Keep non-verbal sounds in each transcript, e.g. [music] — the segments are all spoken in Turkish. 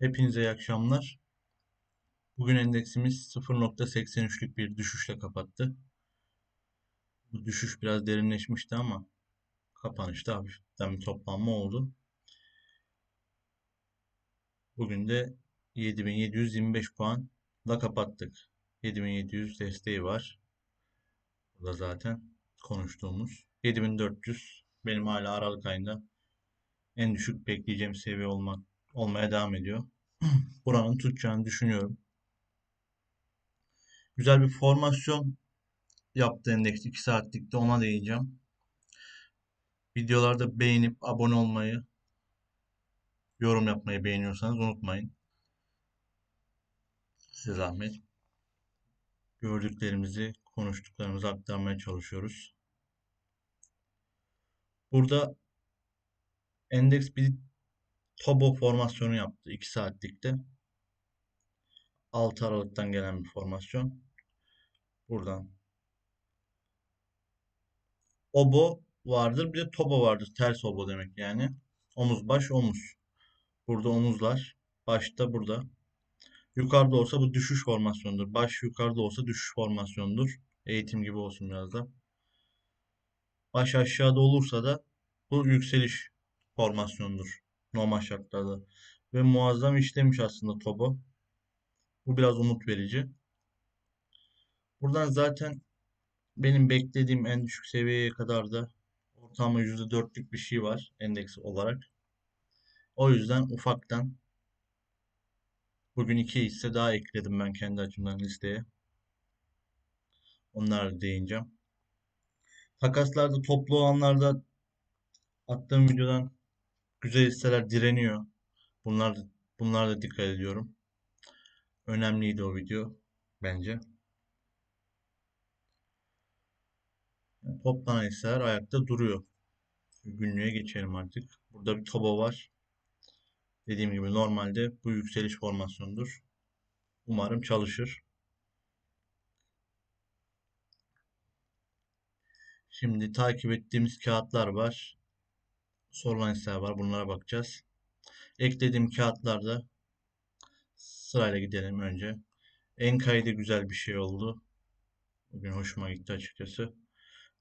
Hepinize iyi akşamlar. Bugün endeksimiz 0.83'lük bir düşüşle kapattı. Bu düşüş biraz derinleşmişti ama kapanışta hafiften bir toplanma oldu. Bugün de 7725 puanla kapattık. 7700 desteği var. Burada zaten konuştuğumuz. 7400 benim hala Aralık ayında en düşük bekleyeceğim seviye olmak olmaya devam ediyor. [clears throat] Buranın tutacağını düşünüyorum. Güzel bir formasyon yaptı endeks 2 saatlikte ona değineceğim. Videolarda beğenip abone olmayı, yorum yapmayı beğeniyorsanız unutmayın. Size zahmet. Gördüklerimizi, konuştuklarımızı aktarmaya çalışıyoruz. Burada endeks bir Tobo formasyonu yaptı 2 saatlikte. 6 Aralık'tan gelen bir formasyon. Buradan. Obo vardır. Bir de tobo vardır. Ters obo demek yani. Omuz baş omuz. Burada omuzlar. Başta burada. Yukarıda olsa bu düşüş formasyonudur. Baş yukarıda olsa düşüş formasyonudur. Eğitim gibi olsun biraz da. Baş aşağıda olursa da bu yükseliş formasyonudur. Normal şartlarda. Ve muazzam işlemiş aslında Tobo. Bu biraz umut verici. Buradan zaten benim beklediğim en düşük seviyeye kadar da ortalama %4'lük bir şey var endeks olarak. O yüzden ufaktan bugün iki hisse daha ekledim ben kendi açımdan listeye. Onlara değineceğim. Takaslarda toplu olanlarda attığım videodan güzel hisseler direniyor. Bunlar bunlar da dikkat ediyorum. Önemliydi o video bence. Yani toplanan hisseler ayakta duruyor. Günlüğe geçelim artık. Burada bir toba var. Dediğim gibi normalde bu yükseliş formasyonudur. Umarım çalışır. Şimdi takip ettiğimiz kağıtlar var. Sorulan hisseler var. Bunlara bakacağız. Eklediğim kağıtlarda sırayla gidelim önce. En kaydı güzel bir şey oldu. Bugün hoşuma gitti açıkçası.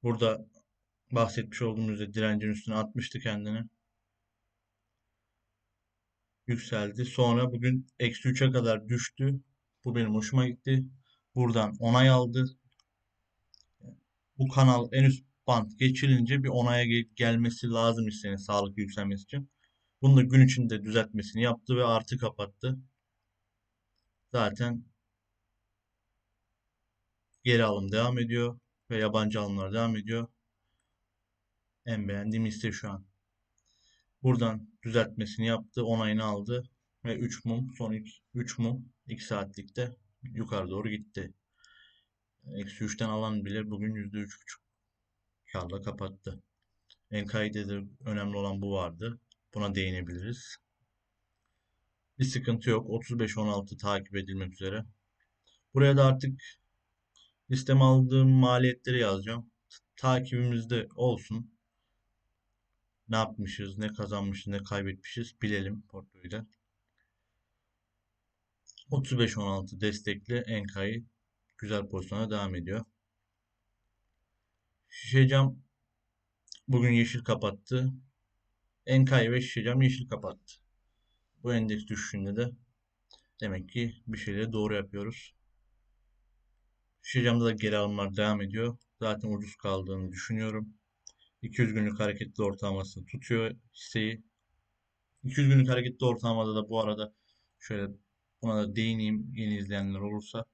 Burada bahsetmiş olduğumuz direncin üstüne atmıştı kendini. Yükseldi. Sonra bugün eksi 3'e kadar düştü. Bu benim hoşuma gitti. Buradan onay aldı. Bu kanal en üst band geçilince bir onaya gel gelmesi lazım hissenin sağlıklı yükselmesi için. Bunu da gün içinde düzeltmesini yaptı ve artı kapattı. Zaten geri alım devam ediyor ve yabancı alımlar devam ediyor. En beğendiğim hisse şu an. Buradan düzeltmesini yaptı, onayını aldı ve 3 mum son 3 mum 2 saatlikte yukarı doğru gitti. Eksi 3'ten alan bile bugün %3,5 karla kapattı. Enkai'de de önemli olan bu vardı. Buna değinebiliriz. Bir sıkıntı yok. 35-16 takip edilmek üzere. Buraya da artık listeme aldığım maliyetleri yazacağım. Takibimizde olsun. Ne yapmışız, ne kazanmışız, ne kaybetmişiz bilelim portföyde. 35-16 destekli Enka'yı güzel pozisyona devam ediyor. Şişecam bugün yeşil kapattı. Enka'yı ve Şişecam yeşil kapattı. Bu endeks düşüşünde de demek ki bir şeyleri doğru yapıyoruz. Şişecamda da geri alımlar devam ediyor. Zaten ucuz kaldığını düşünüyorum. 200 günlük hareketli ortalaması tutuyor hisseyi. 200 günlük hareketli ortalamada da bu arada şöyle buna da değineyim yeni izleyenler olursa.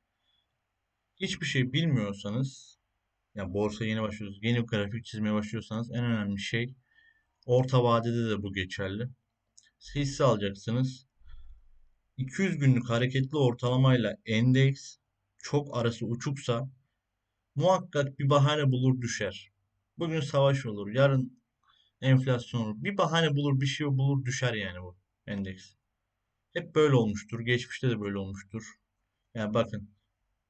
Hiçbir şey bilmiyorsanız yani borsa yeni başlıyorsunuz, yeni grafik çizmeye başlıyorsanız en önemli şey orta vadede de bu geçerli. Hisse alacaksınız. 200 günlük hareketli ortalamayla endeks çok arası uçuksa muhakkak bir bahane bulur düşer. Bugün savaş olur, yarın enflasyon olur. Bir bahane bulur, bir şey bulur düşer yani bu endeks. Hep böyle olmuştur. Geçmişte de böyle olmuştur. Yani bakın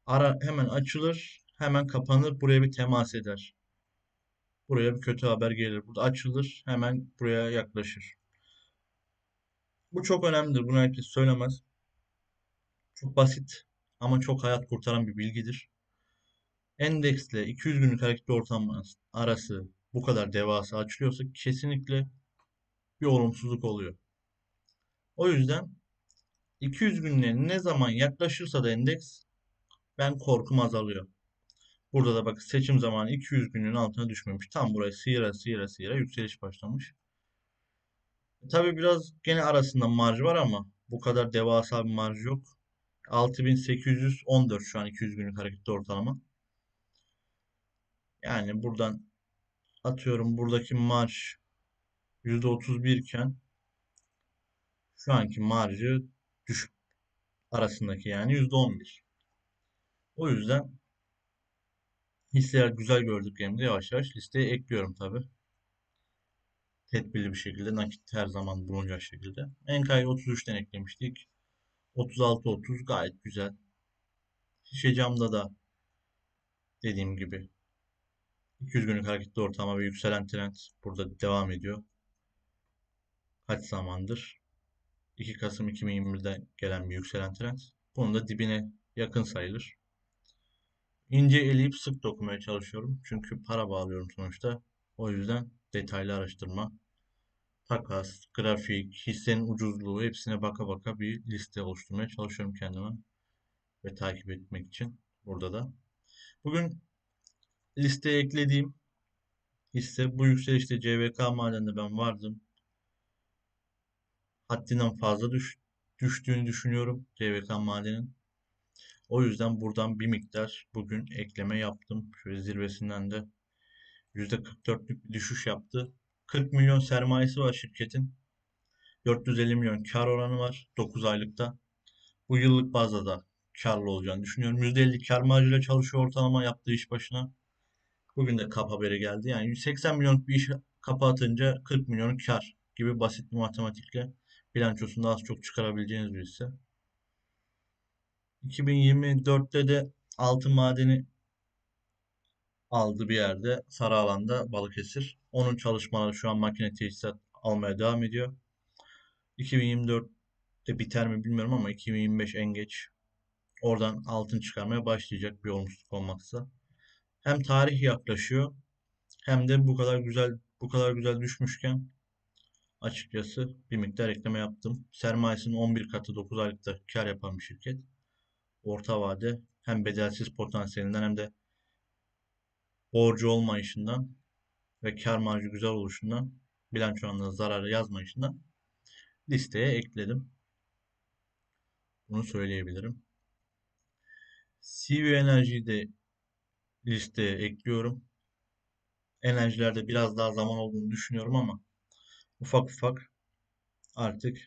ara hemen açılır, hemen kapanır, buraya bir temas eder. Buraya bir kötü haber gelir. Burada açılır, hemen buraya yaklaşır. Bu çok önemlidir. Bunu herkes söylemez. Çok basit ama çok hayat kurtaran bir bilgidir. Endeksle 200 günlük hareketli ortam arası bu kadar devasa açılıyorsa kesinlikle bir olumsuzluk oluyor. O yüzden 200 günlüğe ne zaman yaklaşırsa da endeks ben korkum azalıyor. Burada da bak seçim zamanı 200 günün altına düşmemiş. Tam buraya sıyıra sıyıra sıyıra yükseliş başlamış. Tabi biraz gene arasında marj var ama bu kadar devasa bir marj yok. 6814 şu an 200 günlük hareketli ortalama. Yani buradan atıyorum buradaki marj %31 iken şu anki marjı düşük arasındaki yani %11. O yüzden hisseler güzel gördüklerimde yavaş yavaş listeye ekliyorum tabi. Tedbirli bir şekilde nakit her zaman bulunacak şekilde. Enka'yı 33'ten eklemiştik. 36-30 gayet güzel. Şişe camda da dediğim gibi 200 günlük hareketli ortama ve yükselen trend burada devam ediyor. Kaç zamandır? 2 Kasım 2021'de gelen bir yükselen trend. Bunun da dibine yakın sayılır. İnce eleyip sık dokunmaya çalışıyorum. Çünkü para bağlıyorum sonuçta. O yüzden detaylı araştırma, takas, grafik, hissenin ucuzluğu hepsine baka baka bir liste oluşturmaya çalışıyorum kendime. Ve takip etmek için burada da. Bugün listeye eklediğim hisse bu yükselişte CVK madeninde ben vardım. Haddinden fazla düş, düştüğünü düşünüyorum CVK madenin. O yüzden buradan bir miktar bugün ekleme yaptım. Şöyle zirvesinden de %44'lük bir düşüş yaptı. 40 milyon sermayesi var şirketin. 450 milyon kar oranı var 9 aylıkta. Bu yıllık bazda da karlı olacağını düşünüyorum. %50 kar marjıyla çalışıyor ortalama yaptığı iş başına. Bugün de kap haberi geldi. Yani 80 milyon bir iş kapatınca 40 milyon kar gibi basit bir matematikle bilançosunda az çok çıkarabileceğiniz bir hisse. 2024'te de altın madeni aldı bir yerde. Sarı alanda Balıkesir. Onun çalışmaları şu an makine tesisat almaya devam ediyor. 2024'te biter mi bilmiyorum ama 2025 en geç oradan altın çıkarmaya başlayacak bir olumsuzluk olmaksa. Hem tarih yaklaşıyor hem de bu kadar güzel bu kadar güzel düşmüşken açıkçası bir miktar ekleme yaptım. Sermayesinin 11 katı 9 aylıkta kar yapan bir şirket orta vade hem bedelsiz potansiyelinden hem de borcu olmayışından ve kar marjı güzel oluşundan bilanço anında zararı yazmayışından listeye ekledim. Bunu söyleyebilirim. CV Enerji'yi de listeye ekliyorum. Enerjilerde biraz daha zaman olduğunu düşünüyorum ama ufak ufak artık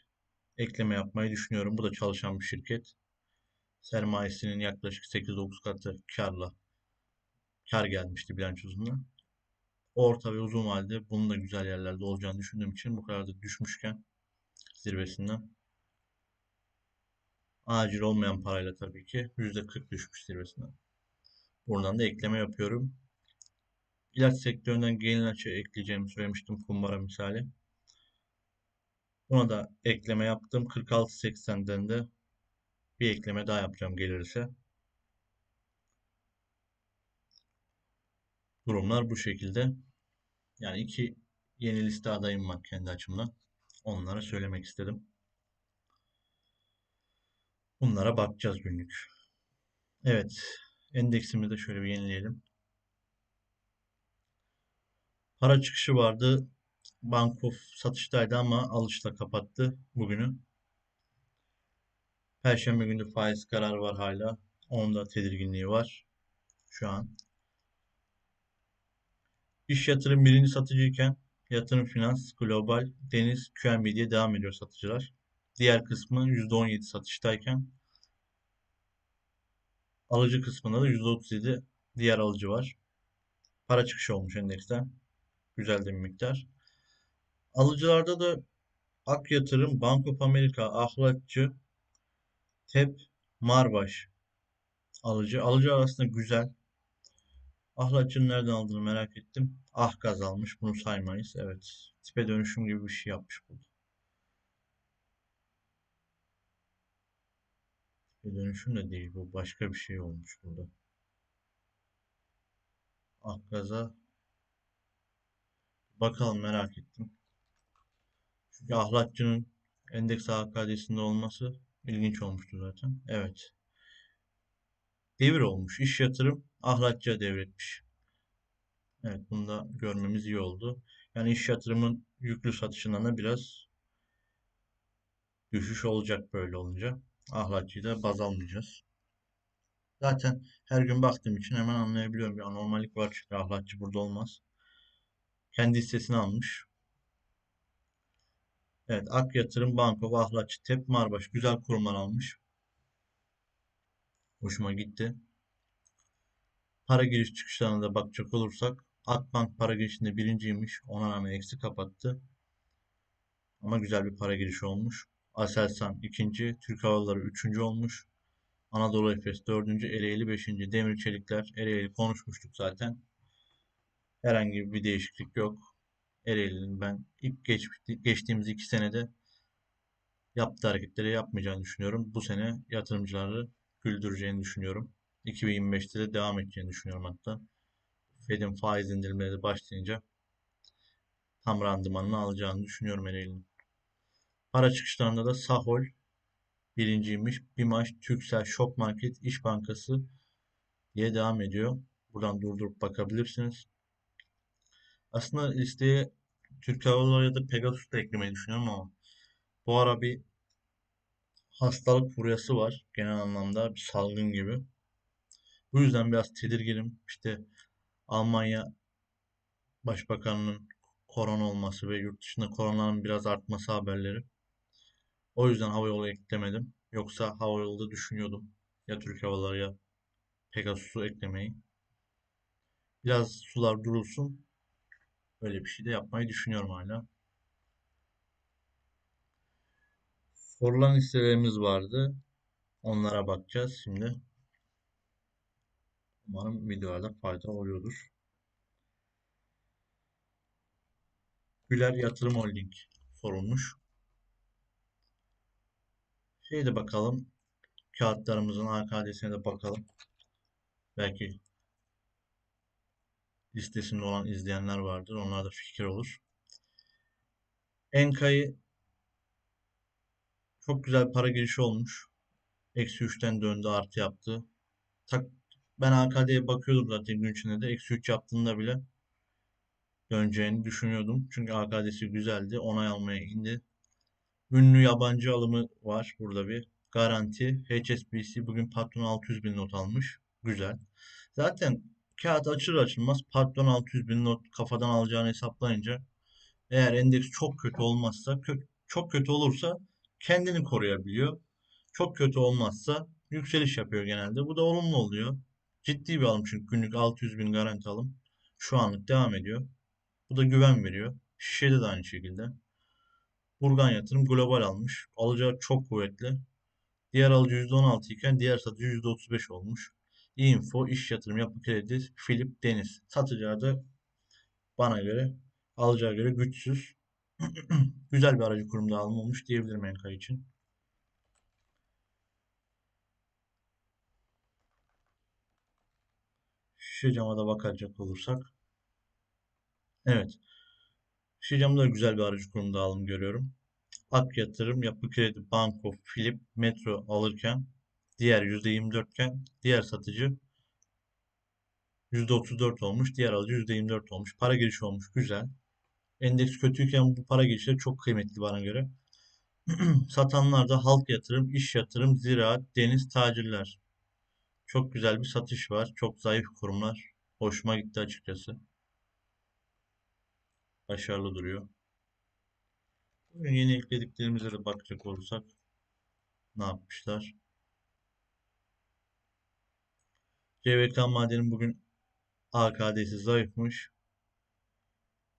ekleme yapmayı düşünüyorum. Bu da çalışan bir şirket sermayesinin yaklaşık 8-9 katı karla kar gelmişti bilançosunda. Orta ve uzun vadede bunun da güzel yerlerde olacağını düşündüğüm için bu kadar da düşmüşken zirvesinden acil olmayan parayla tabii ki %40 düşmüş zirvesinden. Buradan da ekleme yapıyorum. İlaç sektöründen gelin açığı ekleyeceğimi söylemiştim kumbara misali. Buna da ekleme yaptım. 46.80'den de bir ekleme daha yapacağım gelirse. Durumlar bu şekilde. Yani iki yeni liste adayım var kendi açımdan. Onlara söylemek istedim. Bunlara bakacağız günlük. Evet. Endeksimizi de şöyle bir yenileyelim. Para çıkışı vardı. Bankof satıştaydı ama alışla kapattı bugünü. Perşembe günü faiz kararı var hala. Onda tedirginliği var. Şu an. İş yatırım birinci satıcıyken yatırım finans, global, deniz, QNB diye devam ediyor satıcılar. Diğer kısmı %17 satıştayken alıcı kısmında da %37 diğer alıcı var. Para çıkışı olmuş endeksten. Güzel de bir miktar. Alıcılarda da Ak Yatırım, Bank of America, Ahlatçı, Tep, Marbaş alıcı. Alıcı arasında güzel. Ahlatçı'nın nereden aldığını merak ettim. Ah gaz almış. Bunu saymayız. Evet. Tipe dönüşüm gibi bir şey yapmış burada. Bir dönüşüm de değil bu. Başka bir şey olmuş burada. Akgaz'a bakalım merak ettim. Çünkü Ahlatçı'nın endeks AKD'sinde olması ilginç olmuştu zaten. Evet. Devir olmuş. İş yatırım Ahlatçı'ya devretmiş. Evet bunu da görmemiz iyi oldu. Yani iş yatırımın yüklü satışından da biraz düşüş olacak böyle olunca. Ahlatçı'yı da baz almayacağız. Zaten her gün baktığım için hemen anlayabiliyorum. Bir anormallik var çünkü ahlatçı burada olmaz. Kendi hissesini almış. Evet Ak Yatırım, Banko, Ahlatçı, TEP, Marbaş güzel kurumlar almış. Hoşuma gitti. Para giriş çıkışlarına da bakacak olursak Akbank para girişinde birinciymiş. Ona rağmen eksi kapattı. Ama güzel bir para girişi olmuş. Aselsan ikinci, Türk Hava Yolları üçüncü olmuş. Anadolu Efes dördüncü, Ereğli beşinci. Demir Çelikler, Ereğli konuşmuştuk zaten. Herhangi bir değişiklik yok. Ereğli'nin ben ilk geç, geçtiğimiz iki senede yaptığı hareketleri yapmayacağını düşünüyorum. Bu sene yatırımcıları güldüreceğini düşünüyorum. 2025'te de devam edeceğini düşünüyorum hatta. Fed'in faiz indirimleri başlayınca tam randımanını alacağını düşünüyorum Ereğli'nin. Para çıkışlarında da Sahol birinciymiş. Bimaş, Türksel, Şok Market, İş Bankası diye devam ediyor. Buradan durdurup bakabilirsiniz. Aslında listeye Türk Hava ya da Pegasus eklemeyi düşünüyorum ama bu ara bir hastalık furyası var genel anlamda bir salgın gibi. Bu yüzden biraz tedirginim. İşte Almanya Başbakanının korona olması ve yurt dışında koronanın biraz artması haberleri. O yüzden hava yolu eklemedim. Yoksa hava yolu düşünüyordum. Ya Türk Havaları ya Pegasus'u eklemeyi. Biraz sular durulsun. Böyle bir şey de yapmayı düşünüyorum hala. Sorulan listelerimiz vardı. Onlara bakacağız şimdi. Umarım videolarda fayda oluyordur. Güler Yatırım Holding sorulmuş. Şeyde bakalım. Kağıtlarımızın AKD'sine de bakalım. Belki listesinde olan izleyenler vardır. Onlar da fikir olur. Enka'yı çok güzel para girişi olmuş. Eksi 3'ten döndü artı yaptı. Tak, ben AKD'ye bakıyordum zaten gün içinde de. Eksi 3 yaptığında bile döneceğini düşünüyordum. Çünkü AKD'si güzeldi. Onay almaya indi. Ünlü yabancı alımı var burada bir. Garanti. HSBC bugün patron 600 bin not almış. Güzel. Zaten kağıt açılır açılmaz patron 600 bin not kafadan alacağını hesaplayınca eğer endeks çok kötü olmazsa çok kötü olursa kendini koruyabiliyor. Çok kötü olmazsa yükseliş yapıyor genelde. Bu da olumlu oluyor. Ciddi bir alım çünkü günlük 600 bin garanti alım. Şu anlık devam ediyor. Bu da güven veriyor. Şişede de aynı şekilde. Burgan Yatırım global almış. Alıcılar çok kuvvetli. Diğer alıcı %16 iken diğer satıcı %35 olmuş. Info, iş yatırım, yapı kredi, Philip, Deniz. Satacağı da bana göre, alacağı göre güçsüz. [clears throat] Güzel bir aracı kurumda alım olmuş diyebilirim Enka için. Şişe cama da bakacak olursak. Evet. Şişe camda da güzel bir aracı kurumda alım görüyorum. Ak Yatırım, Yapı Kredi, Banko, Philip, Metro alırken diğer %24 iken diğer satıcı %34 olmuş. Diğer alıcı %24 olmuş. Para girişi olmuş. Güzel. Endeks kötüyken bu para girişleri çok kıymetli bana göre. [clears throat] Satanlar da halk yatırım, iş yatırım, ziraat, deniz, tacirler. Çok güzel bir satış var. Çok zayıf kurumlar. Hoşuma gitti açıkçası. Başarılı duruyor. Bugün yeni eklediklerimize de bakacak olursak ne yapmışlar? CVK Maden'in bugün AKD'si zayıfmış.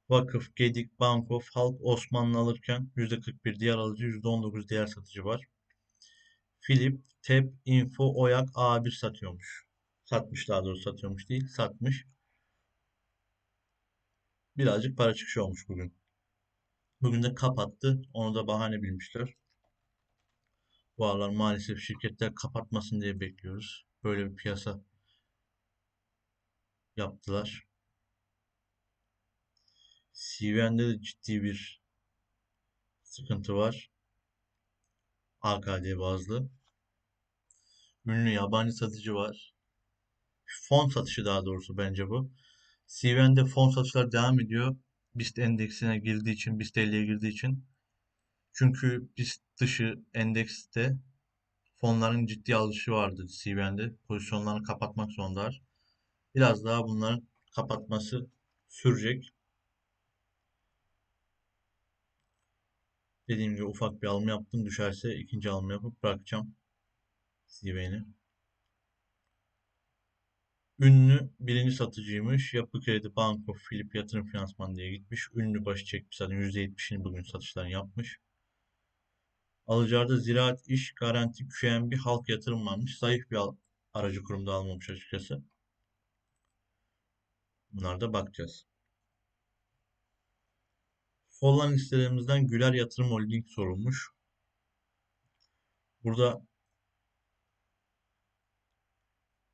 Vakıf, Gedik, Bankof, Halk, Osmanlı alırken %41 diğer alıcı, %19 diğer satıcı var. Philip, TEP, Info, Oyak, A1 satıyormuş. Satmış daha doğrusu satıyormuş değil, satmış. Birazcık para çıkışı olmuş bugün. Bugün de kapattı. Onu da bahane bilmişler. Bu aralar maalesef şirketler kapatmasın diye bekliyoruz. Böyle bir piyasa yaptılar. CVN'de de ciddi bir sıkıntı var. AKD bazlı. Ünlü yabancı satıcı var. Fon satışı daha doğrusu bence bu. CVN'de fon satışlar devam ediyor. BIST endeksine girdiği için, BIST 50'ye girdiği için. Çünkü BIST dışı endekste fonların ciddi alışı vardı CVN'de. Pozisyonlarını kapatmak zorundalar. Biraz daha bunların kapatması sürecek. Dediğim gibi ufak bir alım yaptım. Düşerse ikinci alım yapıp bırakacağım CVN'i. Ünlü birinci satıcıymış. Yapı Kredi, Banko, Filip Yatırım Finansman diye gitmiş. Ünlü başı çekmiş zaten %70'ini bugün satışlarını yapmış. Alıcılarda Ziraat İş Garanti QNB Halk Yatırım varmış. Zayıf bir aracı kurumda almamış açıkçası. Bunlar da bakacağız. Solan listelerimizden Güler Yatırım Holding sorulmuş. Burada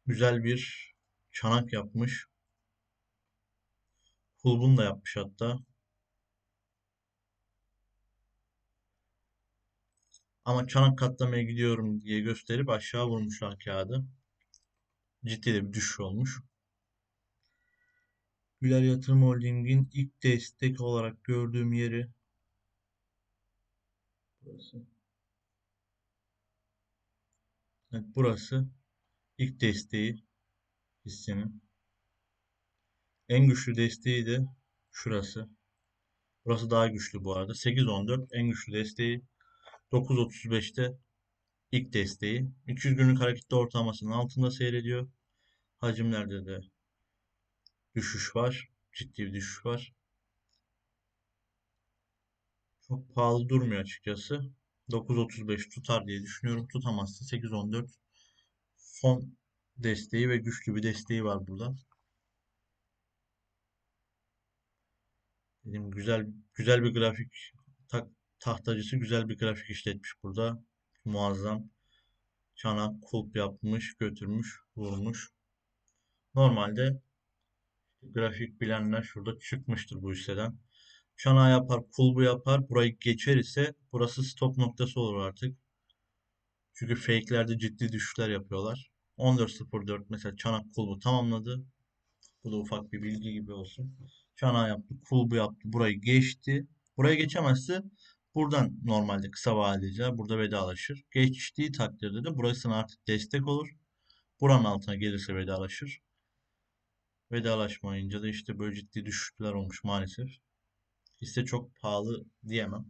güzel bir çanak yapmış. Kulbun da yapmış hatta. Ama çanak katlamaya gidiyorum diye gösterip aşağı vurmuşlar kağıdı. Ciddi de bir düşüş olmuş. Güler Yatırım Holding'in ilk destek olarak gördüğüm yeri burası. Evet, burası ilk desteği hissenin. En güçlü desteği de şurası. Burası daha güçlü bu arada. 8.14 en güçlü desteği. 9.35'te ilk desteği. 200 günlük hareketli ortalamasının altında seyrediyor. Hacimlerde de düşüş var. Ciddi bir düşüş var. Çok pahalı durmuyor açıkçası. 9.35 tutar diye düşünüyorum. Tutamazsa 8.14 son desteği ve güçlü bir desteği var burada. Dedim güzel güzel bir grafik tak, tahtacısı güzel bir grafik işletmiş burada. Muazzam. Çanak kulp yapmış, götürmüş, vurmuş. Normalde grafik bilenler şurada çıkmıştır bu hisseden. Çanağı yapar, kulbu yapar. Burayı geçer ise burası stop noktası olur artık. Çünkü fake'lerde ciddi düşüşler yapıyorlar. 14.04 mesela çanak kulbu tamamladı. Bu da ufak bir bilgi gibi olsun. Çanağı yaptı, kulbu yaptı, burayı geçti. Buraya geçemezse buradan normalde kısa vadeciler burada vedalaşır. Geçtiği takdirde de burasına artık destek olur. Buranın altına gelirse vedalaşır. Vedalaşmayınca da işte böyle ciddi düşüşler olmuş maalesef. Hisse çok pahalı diyemem.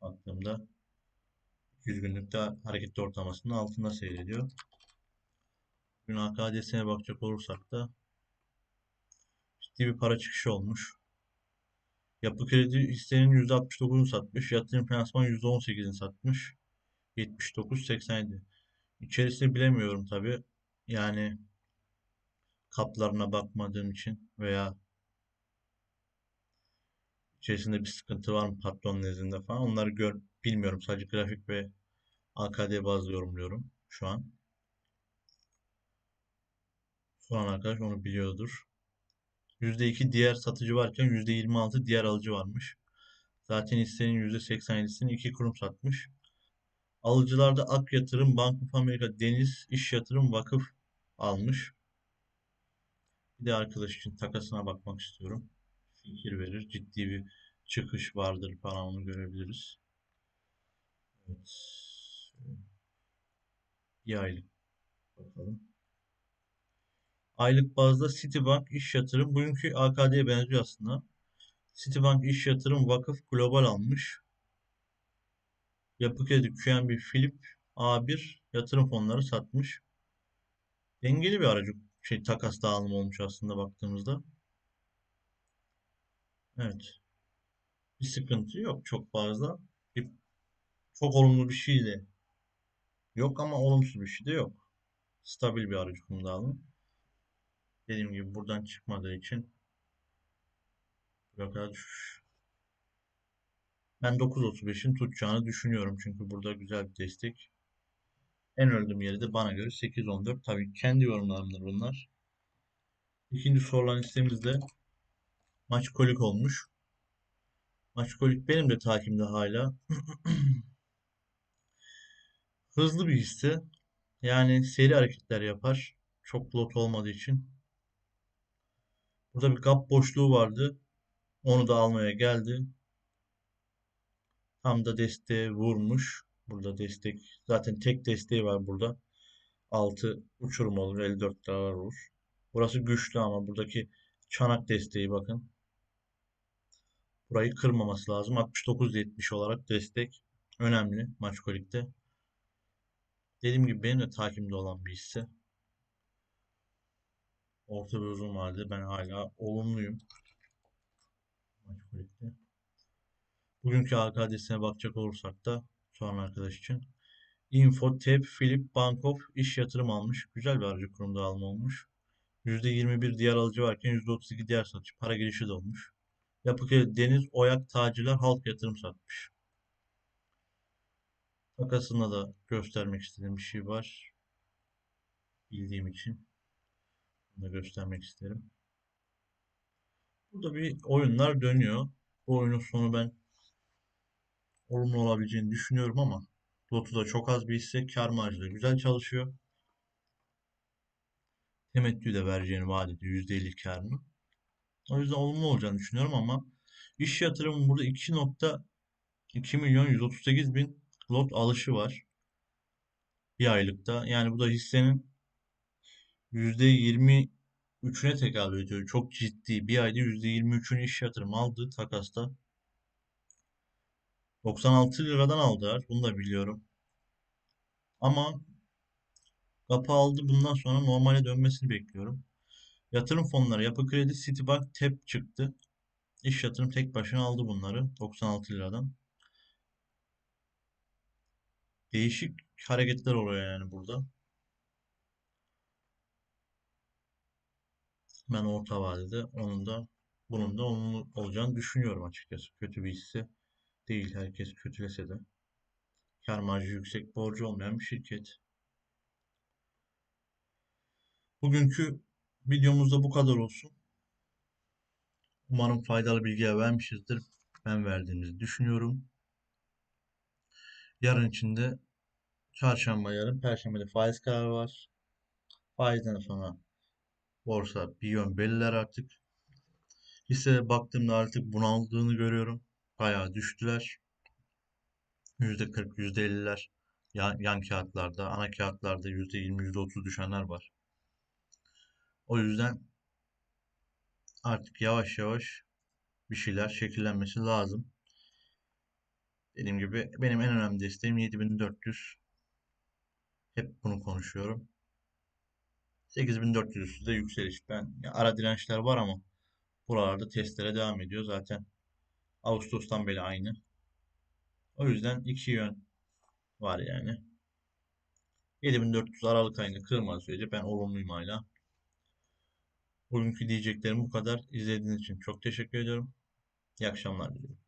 Baktığımda 100 günlükte hareketli ortalamasının altında seyrediyor. Bugün AKD'sine bakacak olursak da ciddi bir para çıkışı olmuş. Yapı kredi hissenin %69'unu satmış. Yatırım finansman %18'ini satmış. 79-87. İçerisini bilemiyorum tabi. Yani kaplarına bakmadığım için veya içerisinde bir sıkıntı var mı patron nezdinde falan onları gör bilmiyorum. Sadece grafik ve AKD bazlı yorumluyorum şu an. Soran arkadaş onu biliyordur. %2 diğer satıcı varken %26 diğer alıcı varmış. Zaten hissenin %87'sini iki kurum satmış. Alıcılarda Ak Yatırım, Bank of America, Deniz İş Yatırım, Vakıf almış. Bir de arkadaş için takasına bakmak istiyorum. Fikir verir. Ciddi bir çıkış vardır falan onu görebiliriz. Evet. Bir aylık bakalım. Aylık bazda Citibank İş Yatırım bugünkü AKD'ye benziyor aslında. Citibank İş Yatırım Vakıf Global almış. Yapı Kredi QNB Philip A1 yatırım fonları satmış. Dengeli bir aracı şey takas dağılımı olmuş aslında baktığımızda. Evet. Bir sıkıntı yok çok fazla. Bir, çok olumlu bir şey de yok ama olumsuz bir şey de yok. Stabil bir aracı kum dağılımı. Dediğim gibi buradan çıkmadığı için buraya kadar düşüş. Ben 9.35'in tutacağını düşünüyorum. Çünkü burada güzel bir destek. En öldüğüm yeri de bana göre 8.14. Tabii kendi yorumlarımdır bunlar. İkinci sorulan listemizde maç kolik olmuş. Maç kolik benim de takimde hala. [clears throat] Hızlı bir hisse. Yani seri hareketler yapar. Çok lot olmadığı için. Burada bir gap boşluğu vardı. Onu da almaya geldi. Tam da desteğe vurmuş. Burada destek. Zaten tek desteği var burada. 6 uçurum olur. 54 daha vurur. Burası güçlü ama buradaki çanak desteği bakın. Burayı kırmaması lazım. 69-70 olarak destek önemli Maçkolik'te. Dediğim gibi benim de takimde olan bir hisse. Orta ve uzun vadede ben hala olumluyum. Maçkolik'te. Bugünkü AKD'sine bakacak olursak da soran arkadaş için. Info, TEP, Philip, Bankof iş yatırım almış. Güzel bir aracı kurumda alma olmuş. %21 diğer alıcı varken %32 diğer satıcı. Para girişi de olmuş. Yapı Deniz, Oyak, Tacirler, Halk Yatırım satmış. Takasında da göstermek istediğim bir şey var. Bildiğim için. Bunu da göstermek isterim. Burada bir oyunlar dönüyor. Bu oyunun sonu ben olumlu olabileceğini düşünüyorum ama Lotu da çok az bir hisse. Kar marjı da güzel çalışıyor. Temettü de vereceğini vaat ediyor. %50 karını. O yüzden olumlu olacağını düşünüyorum ama iş yatırımı burada 2.2 milyon 138 bin lot alışı var. Bir aylıkta. Yani bu da hissenin %23'üne tekabül ediyor. Çok ciddi. Bir ayda %23'ünü iş yatırımı aldı takasta. 96 liradan aldılar. Bunu da biliyorum. Ama kapı aldı. Bundan sonra normale dönmesini bekliyorum. Yatırım fonları Yapı Kredi, Citibank, TEP çıktı. İş yatırım tek başına aldı bunları 96 liradan. Değişik hareketler oluyor yani burada. Ben orta vadede onun da bunun da onun olacağını düşünüyorum açıkçası. Kötü bir hisse değil. Herkes kötülese de. Kar marjı yüksek, borcu olmayan bir şirket. Bugünkü videomuzda bu kadar olsun. Umarım faydalı bilgiler vermişizdir. Ben verdiğimizi düşünüyorum. Yarın içinde çarşamba yarın, perşembede faiz kararı var. Faizden sonra borsa bir yön belirler artık. Hisse baktığımda artık bunaldığını görüyorum. Bayağı düştüler. %40, %50'ler yan, yan kağıtlarda, ana kağıtlarda %20, %30 düşenler var. O yüzden artık yavaş yavaş bir şeyler şekillenmesi lazım. Dediğim gibi benim en önemli desteğim 7400. Hep bunu konuşuyorum. 8400 üstünde yükseliş. Ben ara dirençler var ama buralarda testlere devam ediyor zaten. Ağustos'tan beri aynı. O yüzden iki yön var yani. 7400 Aralık ayında kırmadığı sürece ben olumluyum hala. Bugünkü diyeceklerim bu kadar. İzlediğiniz için çok teşekkür ediyorum. İyi akşamlar diliyorum.